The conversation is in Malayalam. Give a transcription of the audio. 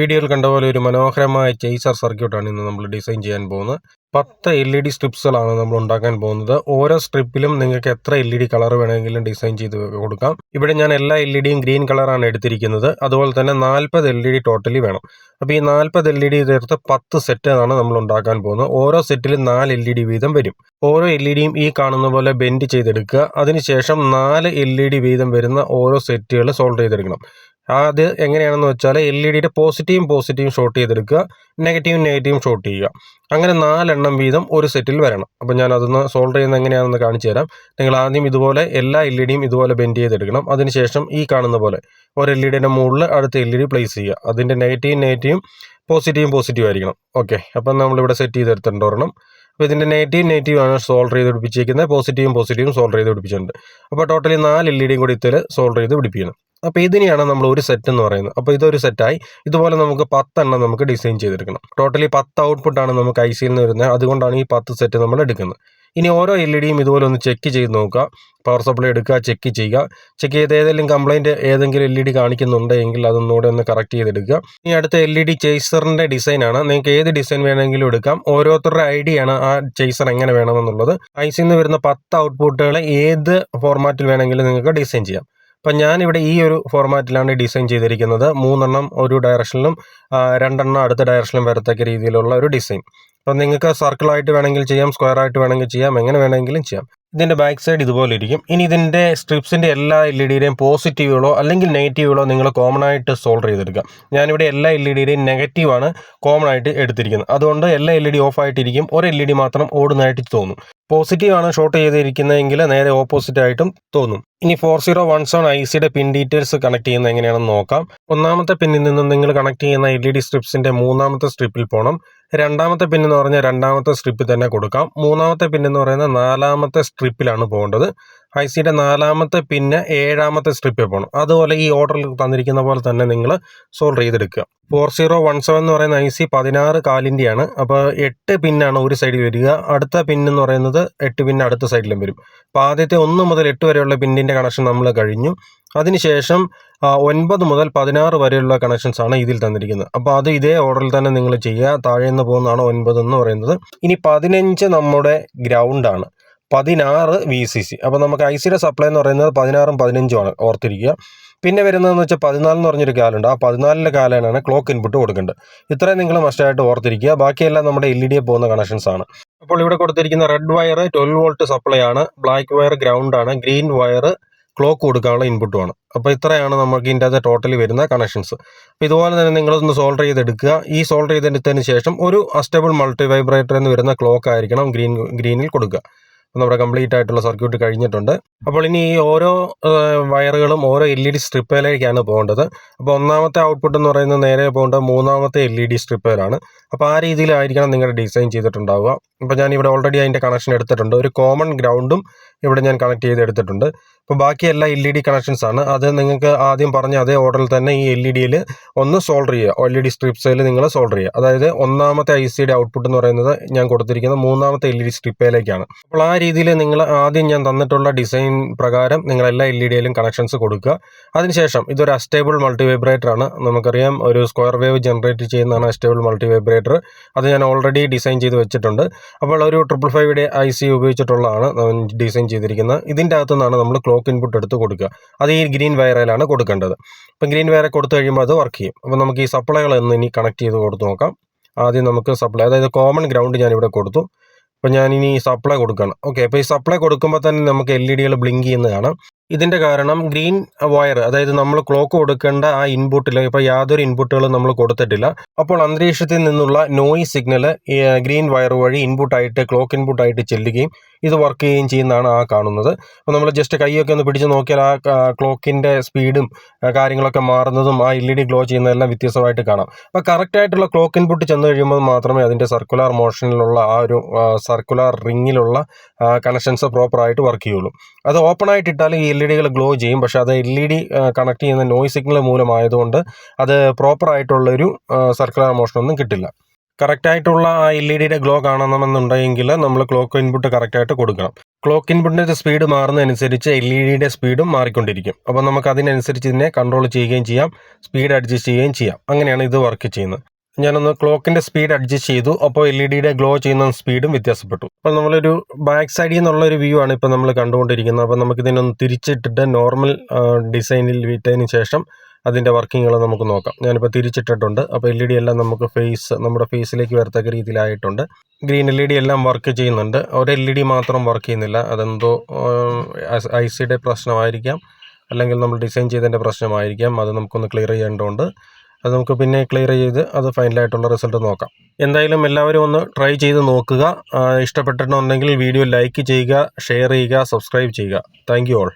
വീഡിയോയിൽ കണ്ട പോലെ ഒരു മനോഹരമായ ചേസർ സർക്യൂട്ടാണ് ഇന്ന് നമ്മൾ ഡിസൈൻ ചെയ്യാൻ പോകുന്നത്. പത്ത് എൽ ഇ ഡി സ്ട്രിപ്സുകളാണ് നമ്മൾ ഉണ്ടാക്കാൻ പോകുന്നത്. ഓരോ സ്ട്രിപ്പിലും നിങ്ങൾക്ക് എത്ര എൽ ഇ ഡി കളർ വേണമെങ്കിലും ഡിസൈൻ ചെയ്ത് കൊടുക്കാം. ഇവിടെ ഞാൻ എല്ലാ എൽ ഇ ഡിയും ഗ്രീൻ കളറാണ് എടുത്തിരിക്കുന്നത്. അതുപോലെ തന്നെ നാൽപ്പത് എൽ ഇ ഡി ടോട്ടലി വേണം. അപ്പോൾ ഈ നാൽപ്പത് എൽ ഇ ഡി ചേർത്ത് പത്ത് സെറ്റാണ് നമ്മൾ ഉണ്ടാക്കാൻ പോകുന്നത്. ഓരോ സെറ്റിലും നാല് എൽ ഇ ഡി വീതം വരും. ഓരോ എൽ ഇ ഡിയും ഈ കാണുന്ന പോലെ ബെൻഡ് ചെയ്തെടുക്കുക. അതിനുശേഷം നാല് എൽ ഇ ഡി വീതം വരുന്ന ഓരോ സെറ്റുകൾ സോൾവ് ചെയ്തെടുക്കണം. അത് എങ്ങനെയാണെന്ന് വെച്ചാൽ എൽ ഇ ഡിയുടെ പോസിറ്റീവും പോസിറ്റീവും ഷോർട്ട് ചെയ്തെടുക്കുക. നെഗറ്റീവും നെഗറ്റീവും ഷോർട്ട് ചെയ്യുക. അങ്ങനെ നാലെണ്ണം വീതം ഒരു സെറ്റിൽ വരണം. അപ്പോൾ ഞാൻ അതൊന്ന് സോൾഡർ ചെയ്യുന്നത് എങ്ങനെയാണെന്ന് കാണിച്ചു തരാം. നിങ്ങൾ ആദ്യം ഇതുപോലെ എല്ലാ എൽ ഇ ഡിയും ഇതുപോലെ ബെൻഡ് ചെയ്തെടുക്കണം. അതിനുശേഷം ഈ കാണുന്ന പോലെ ഒരു എൽ ഇ ഡിയുടെ മുകളിൽ അടുത്ത എൽ ഇ ഡി പ്ലേസ് ചെയ്യുക. അതിന്റെ നെഗറ്റീവും നെഗറ്റീവും പോസിറ്റീവും പോസിറ്റീവ് ആയിരിക്കണം. ഓക്കെ അപ്പം നമ്മളിവിടെ സെറ്റ് ചെയ്തെടുത്തിട്ടുണ്ട് ഒരെണ്ണം. അപ്പോൾ ഇതിന്റെ നെഗറ്റീവ് നെഗറ്റീവ് ആണ് സോൾഡർ ചെയ്ത് പിടിപ്പിച്ചിരിക്കുന്നത്. പോസിറ്റീവും പോസിറ്റീവും സോൾഡർ ചെയ്ത് പിടിപ്പിച്ചിട്ടുണ്ട്. അപ്പോൾ ടോട്ടലി നാല് എൽ ഇ ഡിയും കൂടി ഇത്തിൽ സോൾഡർ ചെയ്ത് പിടിപ്പിക്കണം. അപ്പോൾ ഇതിനെയാണ് നമ്മൾ ഒരു സെറ്റ് എന്ന് പറയുന്നത്. അപ്പോൾ ഇതൊരു സെറ്റായി ഇതുപോലെ നമുക്ക് പത്തെണ്ണം നമുക്ക് ഡിസൈൻ ചെയ്തെടുക്കണം. ടോട്ടലി പത്ത് ഔട്ട്പുട്ടാണ് നമുക്ക് ഐ സിയിൽ നിന്ന് വരുന്നത്. അതുകൊണ്ടാണ് ഈ പത്ത് സെറ്റ് നമ്മൾ എടുക്കുന്നത്. ഇനി ഓരോ എൽ ഇ ഡിയും ഇതുപോലെ ഒന്ന് ചെക്ക് ചെയ്ത് നോക്കുക. പവർ സപ്ലൈ എടുക്കുക ചെക്ക് ചെയ്യുക. ചെക്ക് ചെയ്ത് ഏതെങ്കിലും കംപ്ലൈന്റ് ഏതെങ്കിലും എൽ ഇ ഡി കാണിക്കുന്നുണ്ടെങ്കിൽ അതൊന്നുകൂടെ ഒന്ന് കറക്റ്റ് ചെയ്തെടുക്കുക. ഇനി അടുത്ത എൽ ഇ ഡി ചേസറിന്റെ ഡിസൈനാണ് നിങ്ങൾക്ക് ഏത് ഡിസൈൻ വേണമെങ്കിലും എടുക്കാം. ഓരോരുത്തരുടെ ഐഡിയ ആണ് ആ ചേസർ എങ്ങനെ വേണമെന്നുള്ളത്. ഐ സിയിൽ നിന്ന് വരുന്ന പത്ത് ഔട്ട്പുട്ടുകളെ ഏത് ഫോർമാറ്റിൽ വേണമെങ്കിലും നിങ്ങൾക്ക് ഡിസൈൻ ചെയ്യാം. അപ്പം ഞാനിവിടെ ഈ ഒരു ഫോർമാറ്റിലാണ് ഡിസൈൻ ചെയ്തിരിക്കുന്നത്. മൂന്നെണ്ണം ഒരു ഡയറക്ഷനിലും രണ്ടെണ്ണം അടുത്ത ഡയറക്ഷനിലും വരത്തക്ക രീതിയിലുള്ള ഒരു ഡിസൈൻ അപ്പം നിങ്ങൾക്ക് സർക്കിളായിട്ട് വേണമെങ്കിൽ ചെയ്യാം സ്ക്വയർ ആയിട്ട് വേണമെങ്കിൽ ചെയ്യാം എങ്ങനെ വേണമെങ്കിലും ചെയ്യാം. ഇതിന്റെ ബാക്ക് സൈഡ് ഇതുപോലെ ഇരിക്കും. ഇനി ഇതിന്റെ സ്ട്രിപ്സിന്റെ എല്ലാ എൽ ഇ ഡിയുടെയും പോസിറ്റീവുകളോ അല്ലെങ്കിൽ നെഗറ്റീവുകളോ നിങ്ങൾ കോമൺ ആയിട്ട് സോൾവ് ചെയ്തെടുക്കുക ഞാനിവിടെ എല്ലാ എൽ ഇ ഡിയുടെയും നെഗറ്റീവാണ് കോമൺ ആയിട്ട് എടുത്തിരിക്കുന്നത്. അതുകൊണ്ട് എല്ലാ എൽ ഇ ഡി ഓഫ് ആയിട്ടിരിക്കും. ഒരു എൽ ഇ ഡി മാത്രം ഓടുന്നതായിട്ട് തോന്നും. പോസിറ്റീവാണ് ഷോർട്ട് ചെയ്തിരിക്കുന്നതെങ്കിൽ നേരെ ഓപ്പോസിറ്റ് ആയിട്ടും തോന്നും. ഇനി four zero one seven I സിയുടെ പിൻ ഡീറ്റെയിൽസ് കണക്ട് ചെയ്യുന്ന എങ്ങനെയാണെന്ന് നോക്കാം. ഒന്നാമത്തെ പിന്നിൽ നിന്ന് നിങ്ങൾ കണക്ട് ചെയ്യുന്ന എൽ ഇ ഡി സ്ട്രിപ്സിന്റെ മൂന്നാമത്തെ സ്ട്രിപ്പിൽ പോകണം രണ്ടാമത്തെ പിൻ എന്ന് പറഞ്ഞാൽ രണ്ടാമത്തെ സ്ട്രിപ്പിൽ തന്നെ കൊടുക്കാം. മൂന്നാമത്തെ പിൻ എന്ന് നാലാമത്തെ സ്ട്രിപ്പിലാണ് പോകേണ്ടത്. ഐ സിയുടെ നാലാമത്തെ പിന്നെ ഏഴാമത്തെ സ്ട്രിപ്പിൽ പോകണം അതുപോലെ ഈ ഓർഡറിൽ തന്നിരിക്കുന്ന പോലെ തന്നെ നിങ്ങൾ സോൾവ് ചെയ്തെടുക്കുക. ഫോർ സീറോ വൺ സെവൻ എന്ന് പറയുന്ന ഐ സി പതിനാറ് കാലിന്റെയാണ് അപ്പോൾ എട്ട് പിന്നാണ് ഒരു സൈഡിൽ വരിക. അടുത്ത പിൻ എന്ന് പറയുന്നത് എട്ട് പിൻ അടുത്ത സൈഡിലും വരും. അപ്പോൾ ആദ്യത്തെ ഒന്ന് മുതൽ എട്ട് വരെയുള്ള പിന്നിന്റെ കണക്ഷൻ നമ്മൾ കഴിഞ്ഞു. അതിനുശേഷം ഒൻപത് മുതൽ പതിനാറ് വരെയുള്ള കണക്ഷൻസ് ആണ് ഇതിൽ തന്നിരിക്കുന്നത്. അപ്പോൾ അത് ഇതേ ഓർഡറിൽ തന്നെ നിങ്ങൾ ചെയ്യുക. താഴെ നിന്ന് പോകുന്നതാണ് ഒൻപത് എന്ന് പറയുന്നത്. ഇനി പതിനഞ്ച് നമ്മുടെ ഗ്രൗണ്ടാണ് പതിനാറ് വി സി സി അപ്പോൾ നമുക്ക് ഐ സിയുടെ സപ്ലൈ എന്ന് പറയുന്നത് പതിനാറും പതിനഞ്ചുമാണ്. ഓർത്തിരിക്കുക. പിന്നെ വരുന്നതെന്ന് വെച്ചാൽ പതിനാല് എന്ന് പറഞ്ഞൊരു കാലുണ്ട്. ആ പതിനാലിന്റെ കാലാണ് ക്ലോക്ക് ഇൻപുട്ട് കൊടുക്കേണ്ടത്. ഇത്രയും നിങ്ങൾ മസ്റ്റായിട്ട് ഓർത്തിരിക്കുക. ബാക്കിയെല്ലാം നമ്മുടെ എൽ ഇ ഡി പോകുന്ന കണക്ഷൻസ് ആണ്. അപ്പോൾ ഇവിടെ കൊടുത്തിരിക്കുന്ന red wire twelve volt supply ആണ്. ബ്ലാക്ക് വയർ ഗ്രൗണ്ട് ആണ്. ഗ്രീൻ വയർ ക്ലോക്ക് കൊടുക്കാനുള്ള ഇൻപുട്ടുമാണ് അപ്പോൾ ഇത്രയാണ് നമുക്ക് ഇതിന്റെ അത് ടോട്ടലി വരുന്ന കണക്ഷൻസ് അപ്പോൾ ഇതുപോലെ തന്നെ നിങ്ങളൊന്ന് സോൾഡർ ചെയ്തെടുക്കുക. ഈ സോൾഡർ ചെയ്തെടുത്തതിന് ശേഷം ഒരു അസ്റ്റബിൾ മൾട്ടി വൈബ്രേറ്റർ എന്ന് വരുന്ന ക്ലോക്ക് ആയിരിക്കണം ഗ്രീൻ ഗ്രീനിൽ കൊടുക്കുക. നമ്മുടെ കംപ്ലീറ്റ് ആയിട്ടുള്ള സർക്യൂട്ട് കഴിഞ്ഞിട്ടുണ്ട്. അപ്പോൾ ഇനി ഈ ഓരോ വയറുകളും ഓരോ എൽ ഇ ഡി സ്ട്രിപ്പയിലേക്കാണ് പോകേണ്ടത്. അപ്പോൾ ഒന്നാമത്തെ ഔട്ട്പുട്ട് എന്ന് പറയുന്നത് നേരെ പോകേണ്ടത് മൂന്നാമത്തെ എൽ ഇ ഡി സ്ട്രിപ്പയിലാണ് അപ്പോൾ ആ രീതിയിലായിരിക്കണം നിങ്ങൾ ഡിസൈൻ ചെയ്തിട്ടുണ്ടാവുക. അപ്പോൾ ഞാൻ ഇവിടെ ഓൾറെഡി അതിന്റെ കണക്ഷൻ എടുത്തിട്ടുണ്ട്. ഒരു കോമൺ ഗ്രൗണ്ടും ഇവിടെ ഞാൻ കണക്ട് ചെയ്ത് എടുത്തിട്ടുണ്ട്. അപ്പോൾ ബാക്കി എല്ലാ എൽ ഇ ഡി കണക്ഷൻസ് ആണ്. അത് നിങ്ങൾക്ക് ആദ്യം പറഞ്ഞ അതേ ഓർഡറിൽ തന്നെ ഈ എൽ ഇ ഡിയിൽ ഒന്ന് സോൾഡർ ചെയ്യുക. എൽ ഇ ഡി സ്ട്രിപ്സിൽ നിങ്ങൾ സോൾഡർ ചെയ്യുക. അതായത് ഒന്നാമത്തെ ഐ സിയുടെ ഔട്ട്പുട്ട് എന്ന് പറയുന്നത് ഞാൻ കൊടുത്തിരിക്കുന്ന മൂന്നാമത്തെ എൽ ഇ ഡി സ്ട്രിപ്പയിലേക്കാണ് അപ്പോൾ ആ രീതിയിൽ നിങ്ങൾ ആദ്യം ഞാൻ തന്നിട്ടുള്ള ഡിസൈൻ പ്രകാരം നിങ്ങൾ എല്ലാ എൽ ഇ ഡിയിലും കണക്ഷൻസ് കൊടുക്കുക. അതിനുശേഷം ഇതൊരു അസ്റ്റേബിൾ മൾട്ടി വൈബ്രേറ്റർ ആണ്. നമുക്കറിയാം ഒരു സ്ക്വയർ വേവ് ജനറേറ്റ് ചെയ്യുന്നതാണ് അസ്റ്റേബിൾ മൾട്ടി വൈബ്രേറ്റർ അത് ഞാൻ ഓൾറെഡി ഡിസൈൻ ചെയ്ത് വെച്ചിട്ടുണ്ട്. അപ്പോൾ ഒരു ട്രിപ്പിൾ ഫൈവിയുടെ ഐ സി ഉപയോഗിച്ചിട്ടുള്ളതാണ്. ഡിസൈൻ ചെയ്തിരിക്കുന്നത്. ഇതിന്റെ അകത്തു നിന്നാണ് നമ്മൾ ക്ലോക്ക് ഇൻപുട്ട് എടുത്ത് കൊടുക്കുക. അത് ഈ ഗ്രീൻ വയറിലാണ് കൊടുക്കേണ്ടത്. അപ്പം ഗ്രീൻ വയറെ കൊടുത്തു കഴിയുമ്പോൾ അത് വർക്ക് ചെയ്യും. അപ്പോൾ നമുക്ക് ഈ സപ്ലൈകൾ ഒന്ന് ഇനി കണക്ട് ചെയ്ത് കൊടുത്ത് നോക്കാം. ആദ്യം നമുക്ക് സപ്ലൈ അതായത് കോമൺ ഗ്രൗണ്ട് ഞാനിവിടെ കൊടുത്തു. അപ്പോൾ ഞാനിനി സപ്ലൈ കൊടുക്കണം. ഓക്കെ അപ്പോൾ ഈ സപ്ലൈ കൊടുക്കുമ്പോൾ തന്നെ നമുക്ക് എൽ ഇ ഡികൾ ബ്ലിങ്ക് ചെയ്യുന്നതാണ്. ഇതിന്റെ കാരണം ഗ്രീൻ വയർ അതായത് നമ്മൾ ക്ലോക്ക് കൊടുക്കേണ്ട ആ ഇൻപുട്ടിൽ ഇപ്പോൾ യാതൊരു ഇൻപുട്ടുകളും നമ്മൾ കൊടുത്തിട്ടില്ല. അപ്പോൾ അന്തരീക്ഷത്തിൽ നിന്നുള്ള നോയിസ് സിഗ്നൽ ഗ്രീൻ വയർ വഴി ഇൻപുട്ടായിട്ട് ക്ലോക്ക് ഇൻപുട്ടായിട്ട് ചെല്ലുകയും ഇത് വർക്ക് ചെയ്യുകയും ചെയ്യുന്നതാണ് ആ കാണുന്നത്. അപ്പോൾ നമ്മൾ ജസ്റ്റ് കൈയൊക്കെ ഒന്ന് പിടിച്ച് നോക്കിയാൽ ആ ക്ലോക്കിന്റെ സ്പീഡും കാര്യങ്ങളൊക്കെ മാറുന്നതും ആ എൽ ഇ ഡി ഗ്ലോ ചെയ്യുന്നതെല്ലാം വ്യത്യസ്തമായിട്ട് കാണാം. അപ്പോൾ കറക്റ്റായിട്ടുള്ള ക്ലോക്ക് ഇൻപുട്ട് ചെന്ന് കഴിയുമ്പോൾ മാത്രമേ അതിന്റെ സർക്കുലർ മോഷനിലുള്ള ആ ഒരു സർക്കുലർ റിങ്ങിലുള്ള കണക്ഷൻസ് പ്രോപ്പറായിട്ട് വർക്ക് ചെയ്യുള്ളൂ. അത് ഓപ്പൺ ആയിട്ട് ഈ എൽ ഇ ഡികൾ ഗ്ലോ ചെയ്യും. പക്ഷേ അത് എൽ ഇ ഡി കണക്ട് ചെയ്യുന്ന നോയ്സ് സിഗ്നൽ മൂലമായതുകൊണ്ട് അത് പ്രോപ്പർ പ്രോപ്പറായിട്ടുള്ളൊരു സർക്കുലർ മോഷനൊന്നും കിട്ടില്ല. കറക്റ്റായിട്ടുള്ള ആ എൽ ഇ ഡിയുടെ ഗ്ലോ കാണണമെന്നുണ്ടെങ്കിൽ നമ്മൾ ക്ലോക്ക് ഇൻപുട്ട് കറക്റ്റായിട്ട് കൊടുക്കണം. ക്ലോക്ക് ഇൻപുട്ടിന്റെ സ്പീഡ് മാറുന്നതനുസരിച്ച് എൽ ഇ ഡിയുടെ സ്പീഡും മാറിക്കൊണ്ടിരിക്കും. അപ്പോൾ നമുക്ക് അതിനനുസരിച്ച് ഇതിനെ കൺട്രോൾ ചെയ്യുകയും ചെയ്യാം സ്പീഡ് അഡ്ജസ്റ്റ് ചെയ്യുകയും ചെയ്യാം. അങ്ങനെയാണ് ഇത് വർക്ക് ചെയ്യുന്നത്. ഞാനൊന്ന് ക്ലോക്കിന്റെ സ്പീഡ് അഡ്ജസ്റ്റ് ചെയ്തു. അപ്പോൾ എൽ ഇ ഡിയുടെ ഗ്ലോ ചെയ്യുന്ന സ്പീഡും വ്യത്യാസപ്പെട്ടു. അപ്പോൾ നമ്മളൊരു ബാക്ക് സൈഡിൽ നിന്നുള്ള ഒരു വ്യൂ ആണ് ഇപ്പോൾ നമ്മൾ കണ്ടുകൊണ്ടിരിക്കുന്നത്. അപ്പോൾ നമുക്കിതിനൊന്ന് തിരിച്ചിട്ടിട്ട് നോർമൽ ഡിസൈനിൽ വിട്ടതിന് ശേഷം അതിന്റെ വർക്കിങ്ങുകൾ നമുക്ക് നോക്കാം. ഞാനിപ്പോൾ തിരിച്ചിട്ടിട്ടുണ്ട്. അപ്പോൾ എൽ ഇ ഡി എല്ലാം നമുക്ക് ഫേസ് നമ്മുടെ ഫേസിലേക്ക് വരത്തക്ക രീതിയിലായിട്ടുണ്ട്. ഗ്രീൻ എൽ ഇ ഡി എല്ലാം വർക്ക് ചെയ്യുന്നുണ്ട്. ഒരു എൽ ഇ ഡി മാത്രം വർക്ക് ചെയ്യുന്നില്ല. അതെന്തോ ഐ സിയുടെ പ്രശ്നമായിരിക്കാം. അല്ലെങ്കിൽ നമ്മൾ ഡിസൈൻ ചെയ്തതിന്റെ പ്രശ്നമായിരിക്കാം. അത് നമുക്കൊന്ന് ക്ലിയർ ചെയ്യേണ്ടതുണ്ട്. അത് നമുക്ക് പിന്നെ ക്ലിയർ ചെയ്ത് അത് ഫൈനലായിട്ടുള്ള റിസൾട്ട് നോക്കാം. എന്തായാലും എല്ലാവരും ഒന്ന് ട്രൈ ചെയ്ത് നോക്കുക. ഇഷ്ടപ്പെട്ടിട്ടുണ്ടെങ്കിൽ വീഡിയോ ലൈക്ക് ചെയ്യുക ഷെയർ ചെയ്യുക സബ്സ്ക്രൈബ് ചെയ്യുക. Thank you all